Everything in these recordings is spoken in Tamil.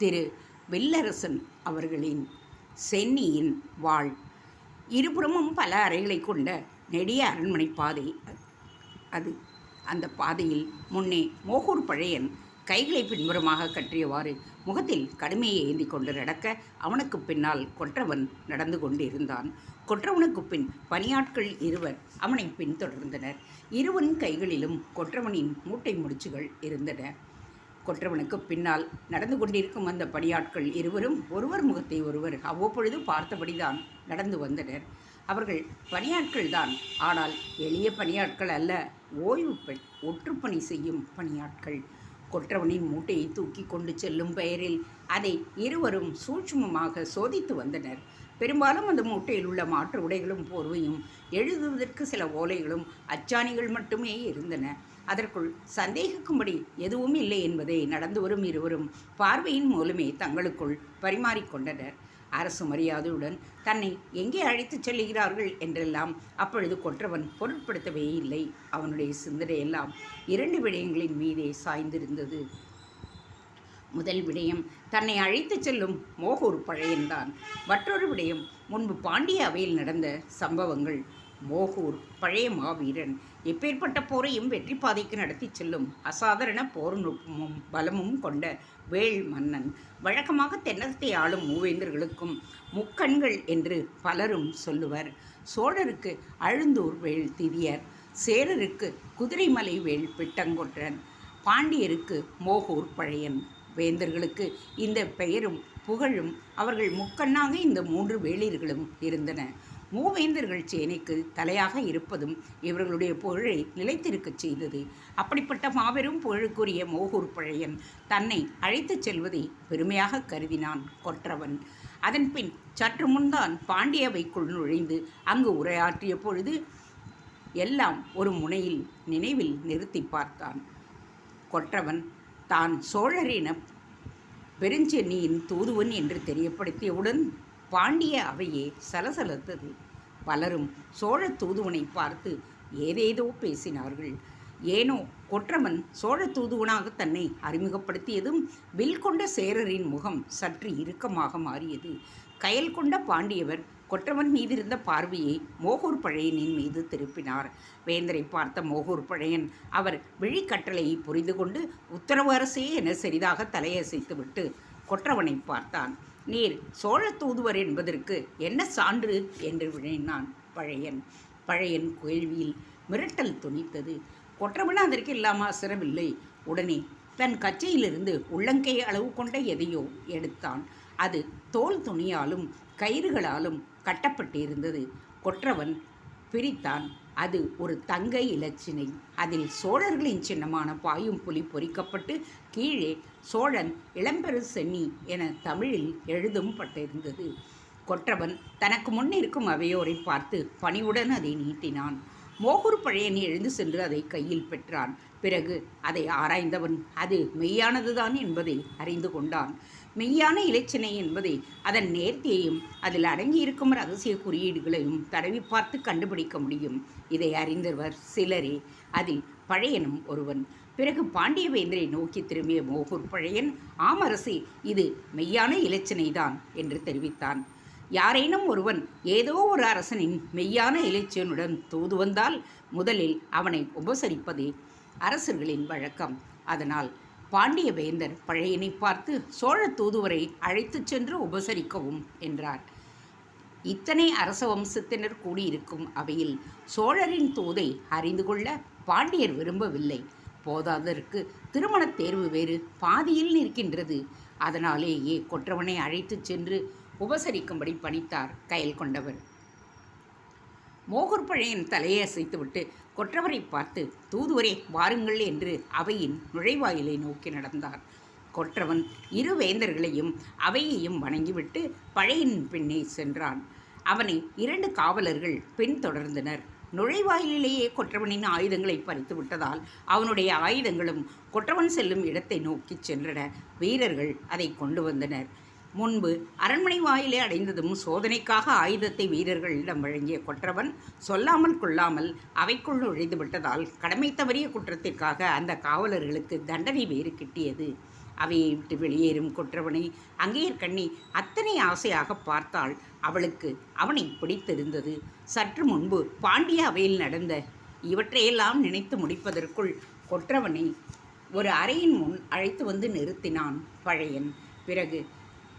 திரு வெல்லரசன் அவர்களின் சென்னியின் வாழ். இருபுறமும் பல அறைகளை கொண்ட நெடிய அரண்மனை பாதை அது. அந்த பாதையில் முன்னே மோகூர் பழையன் கைகளை பின்புறமாக கற்றியவாறு முகத்தில் கடுமையை ஏந்தி கொண்டு நடக்க அவனுக்கு பின்னால் கொற்றவன் நடந்து கொண்டிருந்தான். கொற்றவனுக்கு பின் பணியாட்கள் இருவர் அவனை பின்தொடர்ந்தனர். இருவன் கைகளிலும் கொற்றவனின் மூட்டை முடிச்சுகள் இருந்தன. கொற்றவனுக்கு பின்னால் நடந்து கொண்டிருக்கும் அந்த பணியாட்கள் இருவரும் ஒருவர் முகத்தை ஒருவர் அவ்வப்பொழுது பார்த்தபடிதான் நடந்து வந்தனர். அவர்கள் பணியாட்கள் தான் ஆனால் எளிய பணியாட்கள் அல்ல ஓய்வு பெண் ஒற்றுப்பணி செய்யும் பணியாட்கள். கொற்றவனின் மூட்டையை தூக்கி கொண்டு செல்லும் பெயரில் அதை இருவரும் சூட்சுமமாக சோதித்து வந்தனர். பெரும்பாலும் அந்த மூட்டையில் உள்ள மாற்று உடைகளும் போர்வையும் எழுதுவதற்கு சில ஓலைகளும் அச்சாணிகள் மட்டுமே இருந்தன. அதற்குள் சந்தேகிக்கும்படி எதுவும் இல்லை என்பதை நடந்து வரும் இருவரும் பார்வையின் மூலமே தங்களுக்குள் பரிமாறிக்கொண்டனர் அரசு மரியாதையுடன் தன்னை எங்கே அழைத்துச் செல்கிறார்கள் என்றெல்லாம் அப்பொழுது கொற்றவன் பொருட்படுத்தவே இல்லை. அவனுடைய சிந்தனையெல்லாம் இரண்டு விடயங்களின் மீதே சாய்ந்திருந்தது. முதல் விடயம் தன்னை அழைத்துச் செல்லும் மோகூர் பழையன்தான். மற்றொரு விடயம் முன்பு பாண்டிய அவையில் நடந்த சம்பவங்கள். மோகூர் பழைய மாவீரன் எப்பேற்பட்ட போரையும் வெற்றி பாதைக்கு நடத்திச் செல்லும் அசாதாரண போர் நுட்பமும் பலமும் கொண்ட வேள் மன்னன். வழக்கமாக தென்னகத்தை ஆளும் மூவேந்தர்களுக்கும் முக்கண்கள் என்று பலரும் சொல்லுவர். சோழருக்கு அழுந்தூர் வேள் திதியர் சேரருக்கு குதிரைமலை வேள் பிட்டங்கொற்றன். பாண்டியருக்கு மோகூர் பழையன். வேந்தர்களுக்கு இந்த பெயரும் புகழும் அவர்கள் முக்கண்ணாக இந்த மூன்று வேளிர்களும் இருந்தன. மூவேந்தர்கள் சேனைக்கு தலையாக இருப்பதும் இவர்களுடைய புகழை நிலைத்திருக்கச் செய்தது. அப்படிப்பட்ட மாபெரும் புகழுக்குரிய மோகூர் பழையன் தன்னை அழைத்துச் செல்வதை பெருமையாக கருதினான் கொற்றவன். அதன்பின் சற்று முன்தான் பாண்டியவைக்குள் நுழைந்து அங்கு உரையாற்றிய பொழுது எல்லாம் ஒரு முனையில் நினைவில் நிறுத்தி பார்த்தான். கொற்றவன் தான் சோழரின பெருஞ்சென்னியின் தூதுவன் என்று தெரியப்படுத்தியவுடன் பாண்டிய அவையே சலசலத்தது. பலரும் சோழ தூதுவனை பார்த்து ஏதேதோ பேசினார்கள். ஏனோ கொற்றவன் சோழ தூதுவனாக தன்னை அறிமுகப்படுத்தியதும் வில் கொண்ட சேரரின் முகம் சற்று இறுக்கமாக மாறியது. கயல் கொண்ட பாண்டியவர் கொற்றவன் மீதிருந்த பார்வையை மோகூர் பழையனின் மீது திருப்பினார். வேந்தரை பார்த்த மோகூர் பழையன் அவர் விழிக்கட்டளையை புரிந்து கொண்டு உத்தரவு அரசே என சிறிதாக தலையசைத்துவிட்டு கொற்றவனை பார்த்தான். நீர் சோழ தூதுவர் என்பதற்கு என்ன சான்று? என்று விழைனான் பழையன். பழையன் கேள்வியில் மிரட்டல் துணித்தது. கொற்றவன் அதற்கு இல்லாமல் அசரவில்லை. உடனே தன் கச்சையிலிருந்து உள்ளங்கை அளவு கொண்ட எதையோ எடுத்தான். அது தோல் துணியாலும் கயிறுகளாலும் கட்டப்பட்டிருந்தது. கொற்றவன் பிரித்தான். அது ஒரு தங்க இலச்சினை. அதில் சோழர்களின் சின்னமான பாயும் புலி பொறிக்கப்பட்டு கீழே சோழன் இளம்பெரு சென்னி என தமிழில் எழுதும் பட்டிருந்தது. கொற்றவன் தனக்கு முன் இருக்கும் அவையோரை பார்த்து பணிவுடன் அதை நீட்டினான். மோகூர் பழையன் எழுந்து சென்று அதை கையில் பெற்றான். பிறகு அதை ஆராய்ந்தவன் அது மெய்யானதுதான் என்பதை அறிந்து கொண்டான். மெய்யான இலச்சினை என்பதை அதன் நேர்த்தியையும் அதில் அடங்கியிருக்கும் ரகசிய குறியீடுகளையும் தடவி பார்த்து கண்டுபிடிக்க முடியும். இதை அறிந்தவர் சிலரே அதில் பழையனும் ஒருவன். பிறகு பாண்டியவேந்தரை நோக்கி திரும்பிய மோகூர் பழையன் ஆமரசி இது மெய்யான இலச்சினைதான் என்று தெரிவித்தான். யாரேனும் ஒருவன் ஏதோ ஒரு அரசனின் மெய்யான இலச்சியனுடன் தூது வந்தால் முதலில் அவனை உபசரிப்பதே அரசர்களின் வழக்கம். அதனால் பாண்டிய வேந்தர் பழையனை பார்த்து சோழ தூதுவரை அழைத்துச் சென்று உபசரிக்கவும் என்றார். இத்தனை அரச வம்சத்தினர் கூடியிருக்கும் அவையில் சோழரின் தூதை அறிந்து கொள்ள பாண்டியர் விரும்பவில்லை. போதாதற்கு திருமணத் தேர்வு வேறு பாதியில் நிற்கின்றது. அதனாலேயே கொற்றவனை அழைத்துச் சென்று உபசரிக்கும்படி பணித்தார் கயல் கொண்டவர். மோகூர் பழையன் தலையை அசைத்துவிட்டு கொற்றவரை பார்த்து தூதுவரே வாருங்கள் என்று அவையின் நுழைவாயிலை நோக்கி நடந்தார். கொற்றவன் இரு வேந்தர்களையும் அவையையும் வணங்கிவிட்டு பழையின் பின்னே சென்றான். அவனை இரண்டு காவலர்கள் பின்தொடர்ந்தனர் நுழைவாயிலேயே கொற்றவனின் ஆயுதங்களை பறித்து விட்டதால் அவனுடைய ஆயுதங்களும் கொற்றவன் செல்லும் இடத்தை நோக்கிச் சென்றன. வீரர்கள் அதை கொண்டு வந்தனர். முன்பு அரண்மனை வாயிலே அடைந்ததும் சோதனைக்காக ஆயுதத்தை வீரர்களிடம் வழங்கிய கொற்றவன் சொல்லாமல் கொள்ளாமல் அவைக்குள் நுழைந்து விட்டதால் கடமை தவறிய குற்றத்திற்காக அந்த காவலர்களுக்கு தண்டனை வேறு கிட்டியது. அவையை விட்டு வெளியேறும் கொற்றவனை அங்கேயர் கண்ணி அத்தனை ஆசையாக பார்த்தாள். அவளுக்கு அவனை பிடித்திருந்தது. சற்று முன்பு பாண்டிய அவையில் நடந்த இவற்றையெல்லாம் நினைத்து முடிப்பதற்குள் கொற்றவனை ஒரு அறையின் முன் அழைத்து வந்து நிறுத்தினான் பழையன். பிறகு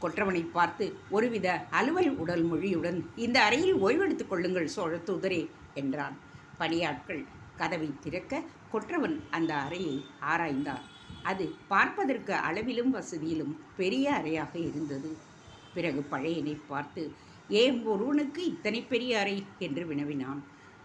கொற்றவனை பார்த்து ஒருவித அலுவல் உடல் மொழியுடன் இந்த அறையில் ஓய்வெடுத்துக் கொள்ளுங்கள் சோழ தூதரே என்றான். பணியாட்கள் கதவை திறக்க கொற்றவன் அந்த அறையை ஆராய்ந்தார் அது பார்ப்பதற்கு அளவிலும் வசதியிலும் பெரிய அறையாக இருந்தது. பிறகு பழையனை பார்த்து ஏன் ஒருவனுக்கு இத்தனை பெரிய அறை? என்று வினவினான்.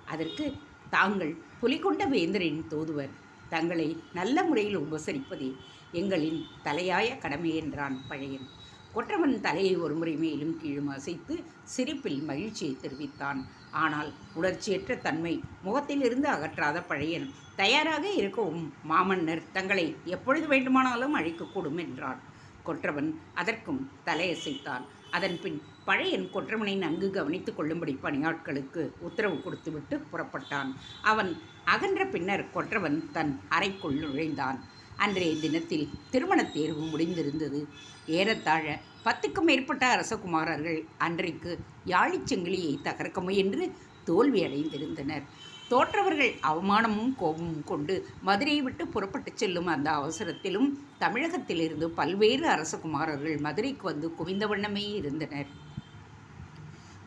அதற்கு தாங்கள் புலிகொண்ட வேந்தரின் தூதுவர். தங்களை நல்ல முறையில் உபசரிப்பதே எங்களின் தலையாய கடமை என்றான் பழையன். கொற்றவன் தலையை ஒரு முறை மேலும் கீழும் அசைத்து சிரிப்பில் மகிழ்ச்சியை தெரிவித்தான். ஆனால் உணர்ச்சியற்ற தன்மை முகத்திலிருந்து அகற்றாத பழையன் தயாராக இருக்கவும் மாமன்னர் தங்களை எப்பொழுது வேண்டுமானாலும் அழைக்கக்கூடும் என்றான். கொற்றவன் அதற்கும் தலையசைத்தான். அதன்பின் பழையன் கொற்றவனை நன்கு கவனித்துக் கொள்ளும்படி பணியாட்களுக்கு உத்தரவு கொடுத்துவிட்டு புறப்பட்டான். அவன் அகன்ற பின்னர் கொற்றவன் தன் அறைக்குள் நுழைந்தான். அன்றைய தினத்தில் திருமணத் தேர்வு முடிந்திருந்தது. ஏறத்தாழ பத்துக்கும் மேற்பட்ட அரசகுமாரர்கள் அன்றைக்கு யாழிச்செங்கிலியை தகர்க்க முயன்று தோல்வியடைந்திருந்தனர் தோற்றவர்கள் அவமானமும் கோபமும் கொண்டு மதுரையை விட்டு புறப்பட்டுச் செல்லும் அந்த அவசரத்திலும் தமிழகத்திலிருந்து பல்வேறு அரசகுமாரர்கள் மதுரைக்கு வந்து குவிந்த வண்ணமே இருந்தனர்.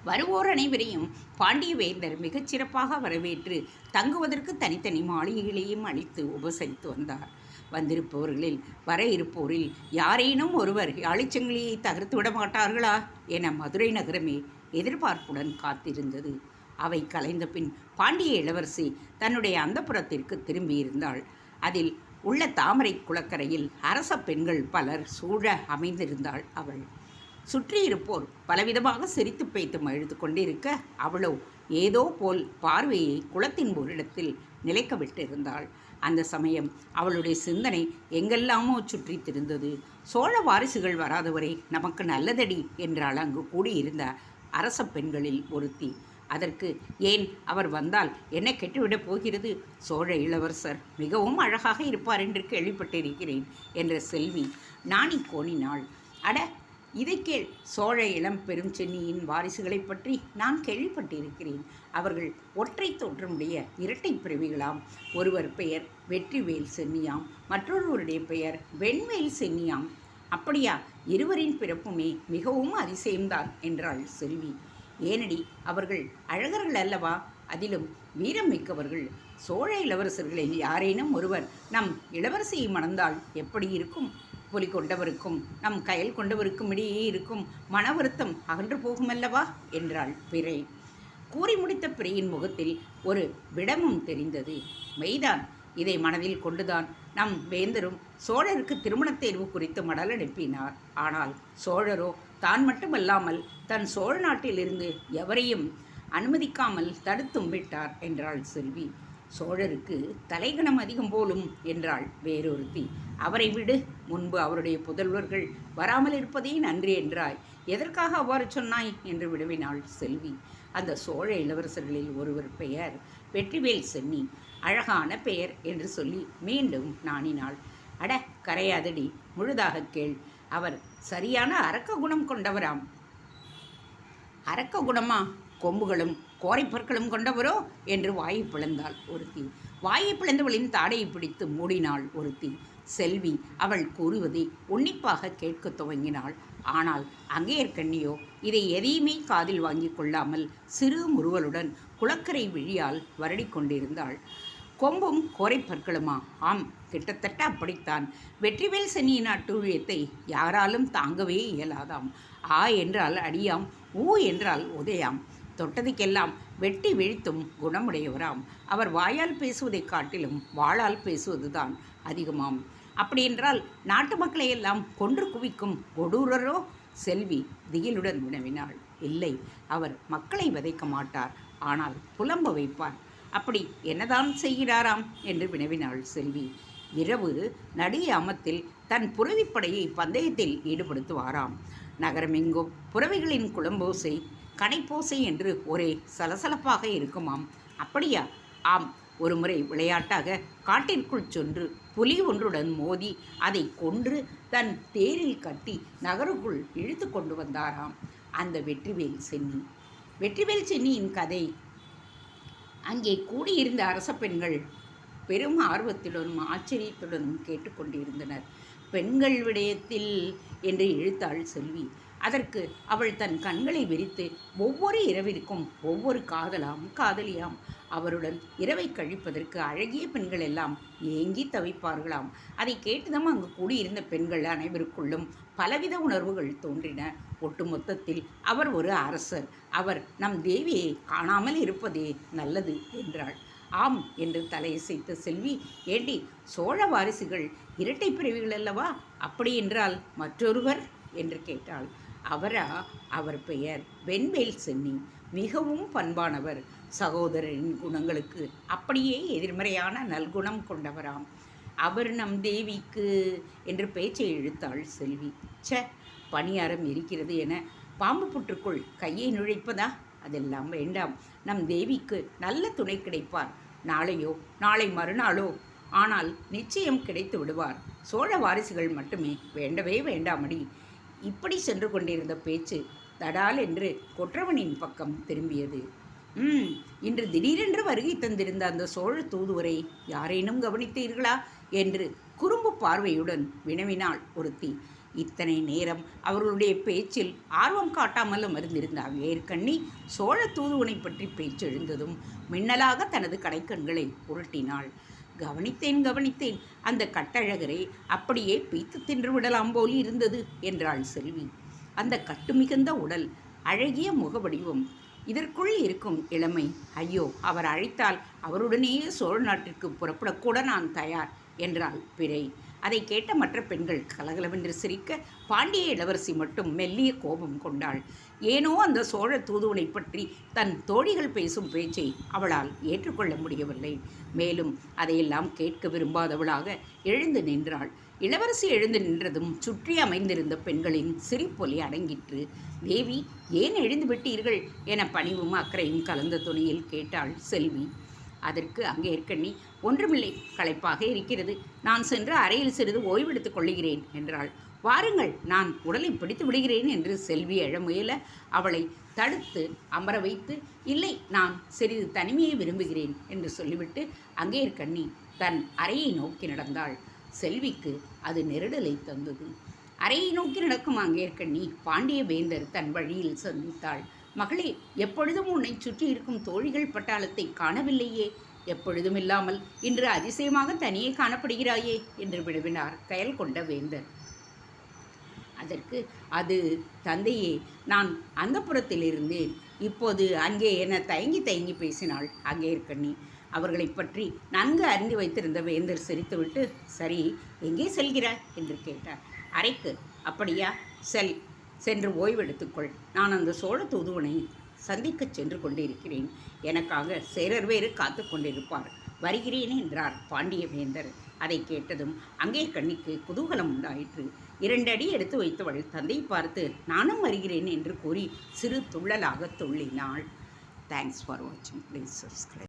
வருவோர் அனைவரையும் பாண்டிய வேந்தர் மிகச் சிறப்பாக வரவேற்று தங்குவதற்கு தனித்தனி மாளிகைகளையும் அளித்து உபசரித்து வந்தார். வந்திருப்பவர்களில் வர இருப்போரில் யாரேனும் ஒருவர் யாழிச்சங்கிலியை தகர்த்து விட மாட்டார்களா? என மதுரை நகரமே எதிர்பார்ப்புடன் காத்திருந்தது. அவை கலைந்த பின் பாண்டிய இளவரசி தன்னுடைய அந்தப்புறத்திற்கு திரும்பியிருந்தாள் அதில் உள்ள தாமரை குளக்கரையில் அரச பெண்கள் பலர் சூழ அமைந்திருந்தாள் அவள். சுற்றியிருப்போர் பலவிதமாக சிரித்து பைத்து மழுது கொண்டிருக்க அவளோ ஏதோ போல் பார்வையை குளத்தின் ஓரிடத்தில் நிலைக்க விட்டிருந்தாள் அந்த சமயம் அவளுடைய சிந்தனை எங்கெல்லாமோ சுற்றித் திருந்தது. சோழ வாரிசுகள் வராதவரை நமக்கு நல்லதடி என்றால் அங்கு கூடியிருந்த அரச பெண்களில் ஒருத்தி. அதற்கு ஏன் அவர் வந்தால் என்ன கெட்டுவிடப் போகிறது? சோழ இளவரசர் மிகவும் அழகாக இருப்பார் என்று கேள்விப்பட்டிருக்கிறேன் என்ற செல்வி நாணி கோணினாள். அட இதை கேள். சோழ இளம் பெரும் சென்னியின் வாரிசுகளைப் பற்றி நான் கேள்விப்பட்டிருக்கிறேன். அவர்கள் ஒற்றை தோற்றமுடைய இரட்டை பிறவிகளாம். ஒருவர் பெயர் வெற்றிவேல் சென்னியாம். மற்றொருவருடைய பெயர் வெண்வேல் சென்னியாம். அப்படியா? இருவரின் பிறப்புமே மிகவும் அதிசயம்தான் என்றாள் செல்வி. ஏனடி அவர்கள் அழகர்கள் அல்லவா? அதிலும் வீரம் மிக்கவர்கள் சோழ இளவரசர்களில் யாரேனும் ஒருவர் நம் இளவரசியை மணந்தால் எப்படி இருக்கும்? புலி கொண்டவருக்கும் நம் கயல் கொண்டவருக்கும் இடையே இருக்கும் மன வருத்தம் அகன்று போகுமல்லவா? என்றாள் பிறை. கூறி முடித்த பிறையின் முகத்தில் ஒரு விடமும் தெரிந்தது. மெய்தான் இதை மனதில் கொண்டுதான் நம் வேந்தரும் சோழருக்கு திருமணத் தேர்வு குறித்து மடல் அனுப்பினார். ஆனால் சோழரோ தான் மட்டுமல்லாமல் தன் சோழ நாட்டிலிருந்து எவரையும் அனுமதிக்காமல் தடுத்தும் விட்டார் என்றாள் செல்வி. சோழருக்கு தலைகணம் அதிகம் போலும் என்றாள் வேறொருத்தி. அவரை விடு முன்பு அவருடைய புதல்வர்கள் வராமல் இருப்பதே நன்றி என்றாய். எதற்காக அவ்வாறு சொன்னாய்? என்று விடுவினாள் செல்வி. அந்த சோழ இளவரசர்களில் ஒருவர் பெயர் வெற்றிவேல் சென்னி. அழகான பெயர் என்று சொல்லி மீண்டும் நாணினாள். அட கரையாதடி முழுதாக கேள். அவர் சரியான அரக்க குணம் கொண்டவராம். அரக்க குணமா கொம்புகளும் கோரை பொருட்களும் கொண்டவரோ என்று வாயை பிளந்தாள் ஒருத்தி. வாயை பிளந்தவளின் தாடையை பிடித்து மூடினாள் ஒருத்தி. செல்வி அவள் கூறுவதை உன்னிப்பாக கேட்கத் துவங்கினாள். ஆனால் அங்கேயற்கண்ணியோ இதை எதையுமே காதில் வாங்கி கொள்ளாமல் சிறு முறுவலுடன் குளக்கரை விழியால் வருடிக் கொண்டிருந்தாள். கொம்பும் கோரைப்பற்களுமா ஆம் கிட்டத்தட்ட அப்படித்தான். வெற்றிவேல் சென்னியின் அட்டூழியத்தை யாராலும் தாங்கவே இயலாதாம். ஆ என்றால் அடியாம் ஊ என்றால் உதயாம். தொட்டதுக்கெல்லாம் வெட்டி வீழ்த்தும் குணமுடையவராம். அவர் வாயால் பேசுவதைக் காட்டிலும் வாளால் பேசுவதுதான் அதிகமாம். அப்படியென்றால் நாட்டு மக்களை எல்லாம் கொன்று குவிக்கும் கொடூரரோ? செல்வி திகிலுடன் வினவினாள். இல்லை அவர் மக்களை விதைக்க மாட்டார். ஆனால் புலம்ப வைப்பார். அப்படி என்னதான் செய்கிறாராம்? என்று வினவினாள் செல்வி. இரவு நடியாமத்தில் தன் புறவிப்படையை பந்தயத்தில் ஈடுபடுத்துவாராம். நகரமெங்கும் புறவைகளின் குளம்போசை கனைப்பூசை என்று ஒரே சலசலப்பாக இருக்குமாம். அப்படியா? ஆம். ஒருமுறை விளையாட்டாக காட்டிற்குள் சென்று புலி ஒன்றுடன் மோதி அதை கொன்று தன் தேரில் கட்டி நகருக்குள் இழுத்து கொண்டு வந்தாராம். அந்த வெற்றிவேல் சென்னி. வெற்றிவேல் சென்னியின் கதை. அங்கே கூடியிருந்த அரச பெண்கள் பெரும் ஆர்வத்துடனும் ஆச்சரியத்துடனும் கேட்டுக்கொண்டிருந்தனர் பெண்கள் விடயத்தில் என்று இழுத்தாள் செல்வி. அதற்கு அவள் தன் கண்களை விரித்து ஒவ்வொரு இரவிற்கும் ஒவ்வொரு காதலாம் காதலியாம். அவருடன் இரவை கழிப்பதற்கு அழகிய பெண்கள் எல்லாம் ஏங்கி தவிப்பார்களாம். அதை கேட்டுதான் அங்கு கூடியிருந்த பெண்கள் அனைவருக்குள்ளும் பலவித உணர்வுகள் தோன்றின. ஒட்டுமொத்தத்தில் அவர் ஒரு அரசர். அவர் நம் தேவியை காணாமல் இருப்பதே நல்லது என்றாள். ஆம் என்று தலையசைத்த செல்வி ஏண்டி சோழ வாரிசுகள் இரட்டை பிறவிகள் அல்லவா? அப்படி என்றால் மற்றொருவர்? என்று கேட்டாள். அவரா அவர் பெயர் வெண்வேல் சென்னி. மிகவும் பண்பானவர். சகோதரரின் குணங்களுக்கு அப்படியே எதிர்மறையான நல்குணம் கொண்டவராம். அவர் நம் தேவிக்கு என்று பேச்சை இழுத்தாள் செல்வி. ச்ச பணியாரம் இருக்கிறது என பாம்பு புற்றுக்குள் கையை நுழைப்பதா? அதெல்லாம் வேண்டாம். நம் தேவிக்கு நல்ல துணை கிடைப்பார். நாளையோ நாளை மறுநாளோ. ஆனால் நிச்சயம் கிடைத்து விடுவார். சோழ வாரிசுகள் மட்டுமே. வேண்டவே வேண்டாமடி. இப்படி சென்று கொண்டிருந்த பேச்சு தடால் என்று கொற்றவனின் பக்கம் திரும்பியது. ம் இன்று திடீரென்று வருகை தந்திருந்த அந்த சோழ தூதுவரை யாரேனும் கவனித்தீர்களா? என்று குறும்பு பார்வையுடன் வினவினாள் ஒருத்தி. இத்தனை நேரம் அவர்களுடைய பேச்சில் ஆர்வம் காட்டாமலும் அமர்ந்திருந்த வேர்க்கண்ணி சோழ தூதுவனை பற்றி பேச்சு எழுந்ததும் மின்னலாக தனது கடைக்கண்களை உருட்டினாள். கவனித்தேன் கவனித்தேன். அந்த கட்டழகரை அப்படியே பீத்து தின்று விடலாம் போல் இருந்தது என்றாள் செல்வி. அந்த கட்டுமிகுந்த உடல் அழகிய முகவடிவம் இதற்குள் இருக்கும் இளமை. ஐயோ அவர் அழைத்தால் அவருடனேயே சோழ நாட்டிற்கு புறப்படக்கூட நான் தயார் என்றாள் பிறை. அதை கேட்ட மற்ற பெண்கள் கலகலவென்று சிரிக்க பாண்டிய இளவரசி மட்டும் மெல்லிய கோபம் கொண்டாள். ஏனோ அந்த சோழ தூதுவனை பற்றி தன் தோழிகள் பேசும் பேச்சை அவளால் ஏற்றுக்கொள்ள முடியவில்லை. மேலும் அதையெல்லாம் கேட்க விரும்பாதவளாக எழுந்து நின்றாள். இளவரசி எழுந்து நின்றதும் சுற்றி அமைந்திருந்த பெண்களின் சிரிப்பொலி அடங்கிற்று. தேவி ஏன் எழுந்து விட்டீர்கள்? என பணிவும் அக்கறையும் கலந்த துணியில் கேட்டாள் செல்வி. அதற்கு அங்கே இருக்கண்ணி ஒன்றுமில்லை களைப்பாக இருக்கிறது. நான் சென்று அறையில் சிறிது ஓய்வெடுத்துக் கொள்ளுகிறேன் என்றாள். வாருங்கள் நான் உடலை பிடித்து விடுகிறேன் என்று செல்வி எழ முயல அவளை தடுத்து அமர வைத்து இல்லை நான் சிறிது தனிமையை விரும்புகிறேன் என்று சொல்லிவிட்டு அங்கே கண்ணி தன் அறையை நோக்கி நடந்தாள். செல்விக்கு அது நெருடலை தந்தது. அறையை நோக்கி நடக்கும் அங்கேற்கண்ணி பாண்டிய வேந்தர் தன் வழியில் சந்தித்தாள். மகளே எப்பொழுதும் உன்னை சுற்றி இருக்கும் தோழிகள் பட்டாளத்தை காணவில்லையே. எப்பொழுதும் இல்லாமல் இன்று அதிசயமாக தனியே காணப்படுகிறாயே என்று விடுவினார் கயல் கொண்ட வேந்தர். அதற்கு அது தந்தையே நான் அந்த புறத்தில் இருந்தேன் இப்போது அங்கே என தயங்கி தயங்கி பேசினாள். அங்கே இருக்கண்ணி அவர்களை பற்றி நன்கு அறிந்து வைத்திருந்த வேந்தர் சிரித்துவிட்டு சரி எங்கே செல்கிறாய்? என்று கேட்டார். அறைக்கு. அப்படியா செல். சென்று ஓய்வெடுத்துக்கொள். நான் அந்த சோழ தூதுவனை சந்திக்கச் சென்று கொண்டிருக்கிறேன். எனக்காக சேரர் வேறு காத்து கொண்டிருப்பார். வருகிறேன் என்றார் பாண்டிய வேந்தர் அதை கேட்டதும் அங்கே கண்ணிக்கு குதூகலம் உண்டாயிற்று. இரண்டு அடி எடுத்து வைத்தவள் தந்தை பார்த்து நானும் வருகிறேன் என்று கூறி சிறு துள்ளலாக துள்ளினாள். தேங்க்ஸ் ஃபார் வாட்சிங் ப்ளீஸ் சப்ஸ்கிரைப்